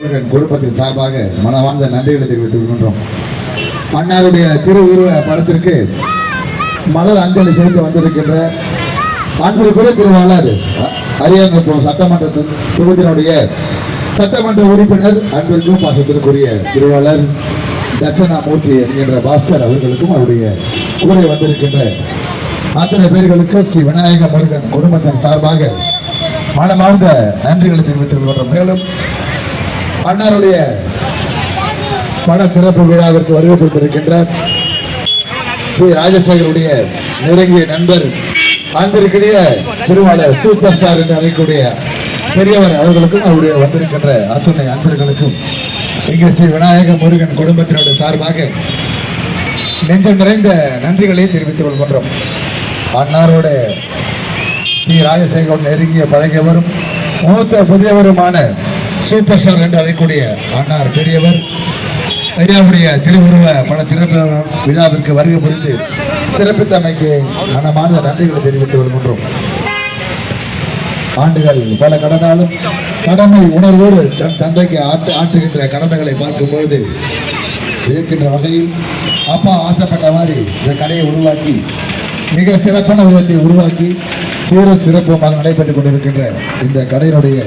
குடும்பத்தின் சார்பாக மனமார்ந்த நன்றிகளை தெரிவித்துக் கொள்கின்றோம். அண்ணாருடைய திருவுருவ படத்திற்கு மலர் அஞ்சலி சேர்த்து வந்திருக்கின்ற அன்பிற்குரிய திருவாளர் அரியாங்குப்பம் சட்டமன்ற தொகுதியினுடைய சட்டமன்ற உறுப்பினர் அன்பிற்கும் பாசத்திற்குரிய திருவாளர் தட்சணாமூர்த்தி என்கின்ற பாஸ்கர் அவர்களுக்கும் அவருடைய கூரை வந்திருக்கின்ற அத்தனை பேர்களுக்கு ஸ்ரீ விநாயக முருகன் குடும்பத்தின் சார்பாக மனமார்ந்த நன்றிகளை தெரிவித்துக் கொள்கின்றோம். மேலும் அண்ணாருடைய பட திறப்பு விழாவிற்கு வருகை கொடுத்திருக்கின்ற பி. ராஜசேகருடைய நெருங்கிய நண்பர் அங்கிருக்கிற திருவாளர் சூப்பர் ஸ்டார் என்று அழைக்கக்கூடிய பெரியவர் அவர்களுக்கும் அவருடைய வந்திருக்கின்ற அத்துணை அன்பர்களுக்கும் இங்கே ஸ்ரீ விநாயக முருகன் குடும்பத்தினுடைய சார்பாக நெஞ்சம் நிறைந்த நன்றிகளை தெரிவித்துக் கொள்கின்றோம். அன்னாரோட ஸ்ரீ ராஜசேகர் நெருங்கிய பழகியவரும் மூத்த புதியவருமான சூப்பர் ஸ்டார் என்று அழைக்கக்கூடிய அன்னார் பெரியவர் ஐயாவுடைய திருவுருவ பல திறப்பு விழாவிற்கு வருகை புரிந்து சிறப்பித்தமைக்கு மனமார்ந்த நன்றிகளை தெரிவித்து வருகின்றோம் ஆண்டுகள் பல கடந்தாலும் கடமை உணர்வோடு தன் தந்தைக்கு ஆற்று ஆற்றுகின்ற கடமைகளை பார்க்கும்பொழுது இருக்கின்ற வகையில் அப்பா ஆசைப்பட்ட மாதிரி இந்த கடையை உருவாக்கி மிக சிறப்பான விதத்தை உருவாக்கி சீர சிறப்புமாக நடைபெற்றுக் கொண்டிருக்கின்ற இந்த கடையினுடைய